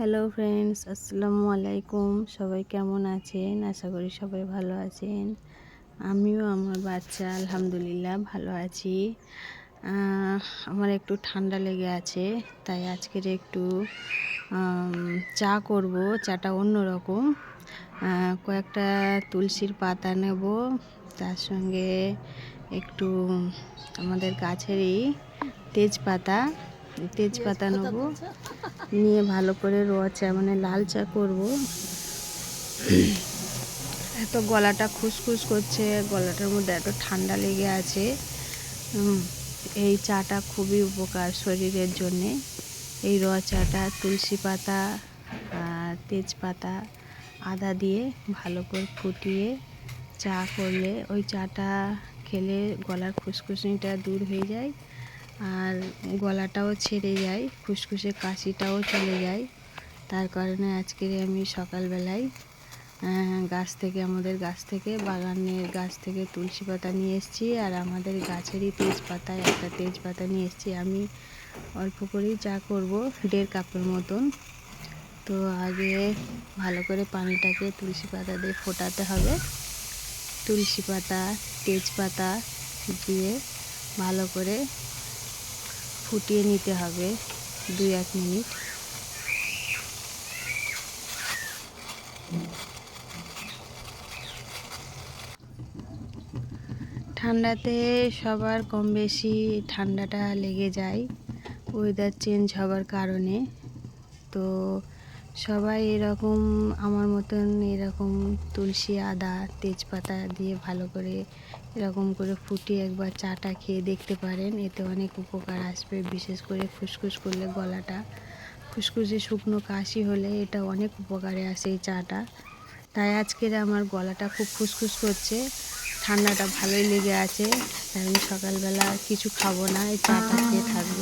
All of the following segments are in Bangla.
হ্যালো ফ্রেন্ডস আসসালামু আলাইকুম সবাই কেমন আছেন? আশা করি সবাই ভালো আছেন। আমিও আমার বাচ্চা, আলহামদুলিল্লাহ, ভালো আছি। আমার একটু ঠান্ডা লেগে আছে, তাই আজকের একটু চা করব। চাটা অন্য রকম কয়েকটা তুলসীর পাতা নেব। তার সঙ্গে একটু আমাদের গাছেরই তেজপাতা। তেজপাতা নেব। নিয়ে ভালো করে র চা মানে লাল চা করব। এত গলাটা খুসখুস করছে গলাটার মধ্যে এত ঠান্ডা লেগে আছে। এই চাটা খুবই উপকার শরীরের জন্যে। এই র চাটা তুলসী পাতা আর তেজপাতা আদা দিয়ে ভালো করে ফুটিয়ে চা করলে ওই চাটা খেলে গলার খুসখুসনিটা দূর হয়ে যায়। আর গলাটাও ছেড়ে যায়, খুসখুসে কাশিটাও চলে যায়। তার কারণে আজকে আমি সকালবেলায় গাছ থেকে, আমাদের গাছ থেকে, বাগানের গাছ থেকে তুলসী পাতা নিয়ে এসেছি। আর আমাদের গাছেরই তেজপাতা, একটা তেজপাতা নিয়ে এসেছি। আমি অল্প করেই চা করব, দেড় কাপের মতন। তো আগে ভালো করে পানিটাকে তুলসী পাতা দিয়ে ফোটাতে হবে। তুলসী পাতা, তেজপাতা দিয়ে ভালো করে ফুটিয়ে নিতে হবে দুই, এক মিনিট। ঠান্ডাতে সবার কম বেশি ঠান্ডাটা লেগে যায়। ওয়েদার চেঞ্জ হওয়ার কারণে। তো সবাই এরকম, আমার মতন এরকম তুলসী আদা, তেজপাতা দিয়ে ভালো করে এরকম করে ফুটিয়ে একবার চাটা খেয়ে দেখতে পারেন। এতে অনেক উপকার আসবে, বিশেষ করে ফুসফুস করলে গলাটা। ফুসফুসে শুকনো কাশি হলে এটা অনেক উপকারে আসে এই চাটা। তাই আজকের আমার গলাটা খুব ফুসফুস করছে, ঠান্ডাটা ভালোই লেগে আছে। আমি সকালবেলা কিছু খাব না, এই চাটা খেয়ে থাকব।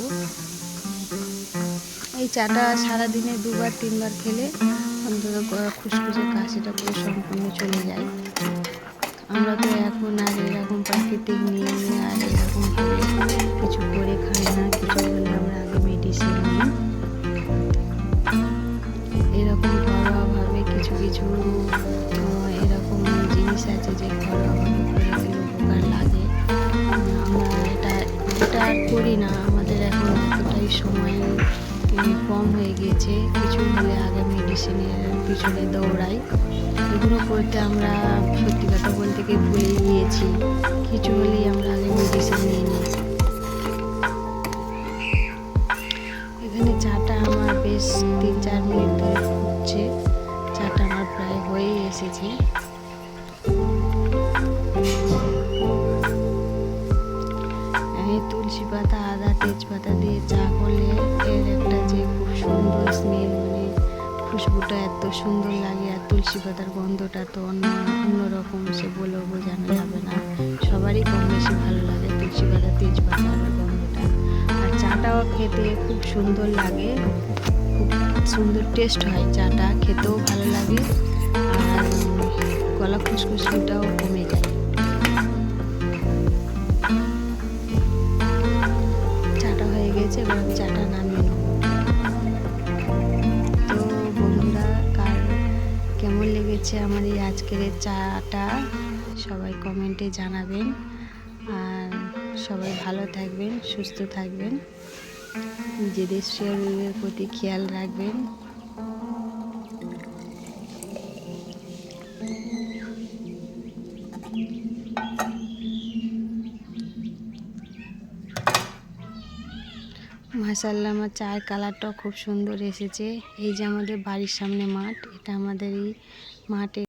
এই চাটা সারাদিনে দুবার, তিনবার খেলে অন্তত খুসখুসে কাশিটা পুরো সম্পূর্ণ চলে যায়। আমরা তো এখন আর এরকম প্রাকৃতিক নিয়মে আর এরকম কিছু করে খাই না, কিছু হলে আমরা আগে মেডিসিন এরকম ঘরোয়াভাবে কিছু কিছু এরকম জিনিস আছে যে ঘরোয়াভাবে উপকার লাগে। আমরা এটা এটা আর করি না, আমাদের এখন এতটাই সময় উম, কম হয়ে গিয়েছে কিছু হলে আগে মেডিসিনের পিছনে দৌড়াই। এগুলো করতে আমরা সত্যি কথা বলতে গিয়ে ভুলে গিয়েছি। কিছু হলেই আমরা আগে মেডিসিন নিয়ে নিই। এখানে চাটা আমার বেশ তিন চার মিনিট ধরে ফুটছে। চাটা আমার প্রায় হয়েই এসেছে। তুলসী পাতা আদা তেজপাতা দিয়ে চা খুশবুটা এত সুন্দর লাগে, আর তুলসী পাতার গন্ধটা তো অন্য অন্যরকম সে বলেও বোঝানো যাবে না। সবারই কম বেশি ভালো লাগে তুলসী পাতা তেজপাতার গন্ধটা। আর চাটাও খেতে খুব সুন্দর লাগে, খুব সুন্দর টেস্ট হয় চাটা, খেতেও ভালো লাগে, আর গলা খুশখুশিটাও কমে যায়। লেগেছে আমার এই আজকের চাটা। সবাই কমেন্টে জানাবেন। আর সবাই ভালো থাকবেন, সুস্থ থাকবেন। নিজেদের শরীরের প্রতি খেয়াল রাখবেন। মাসাল্লাহ আমার চায়ের কালারটাও খুব সুন্দর এসেছে। এই যে আমাদের বাড়ির সামনে মাঠ, এটা আমাদের এই মাঠে